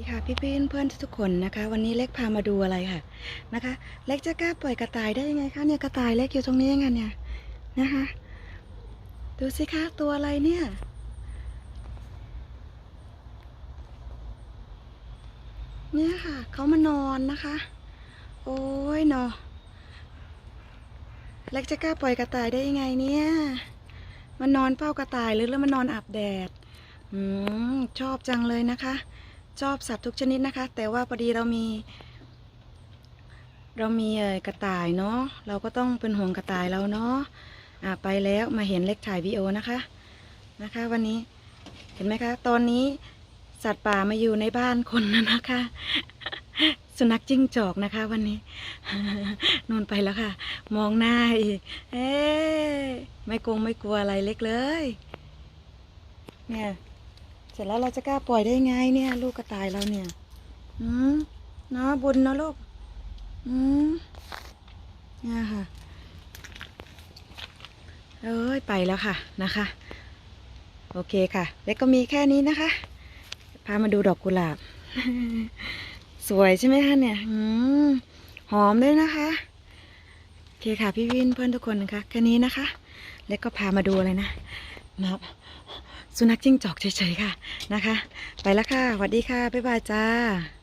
สวัสดีค่ะพี่พี่เพื่อนทุกคนนะคะ วันนี้เล็กพามาดูอะไรค่ะนะคะ เล็กจะกล้าปล่อยกระต่ายได้ยังไงคะเนี่ยกระต่ายเล็กอยู่ตรงนี้ยังไงเนี่ยนะคะดูสิคะตัวอะไรเนี่ยเนี่ยค่ะเขามานอนนะคะ โอ้ยเนาะเล็กจะกล้าปล่อยกระต่ายได้ยังไงเนี่ยมันนอนเฝ้ากระต่ายหรือแล้วมันนอนอาบแดดอืมชอบจังเลยนะคะ ชอบสัตว์ทุกชนิดนะคะ แต่ว่าพอดีเรามี เรามีเออกระต่ายเนาะเราก็ต้องเป็นห่วงกระต่ายเราเนาะอ่าไปแล้วมาเห็นเล็กถ่ายวีดีโอนะคะนะคะ วันนี้เห็นไหมคะ ตอนนี้สัตว์ป่ามาอยู่ในบ้านคนแล้วนะคะ สุนัขจิ้งจอกนะคะ วันนี้นู่นไปแล้วค่ะ มองหน้าอีกเอ๊ไม่กงไม่กลัวอะไรเล็กเลย เนี่ย ร็จแล้วเราจะกล้าปล่อยได้ไงเนี่ย ลูกกระต่ายเราเนี่ย อืมเนาะบุญเนาะลูก อืมเนี่ยค่ะ เอ้ยไปแล้วค่ะนะคะ โอเคค่ะแล้วก็มีแค่นี้นะคะ พามาดูดอกกุหลาบ สวยใช่ไหมคะเนี่ย อืมหอมด้วยนะคะโอเคค่ะพี่วินเพื่อนทุกคนนะคะแค่นี้นะคะแล้วก็พามาดูอะไรนะนับ สุนัขจิ้งจอกเฉยๆค่ะนะคะ ไปแล้วค่ะสวัสดีค่ะบ๊ายบายจ้า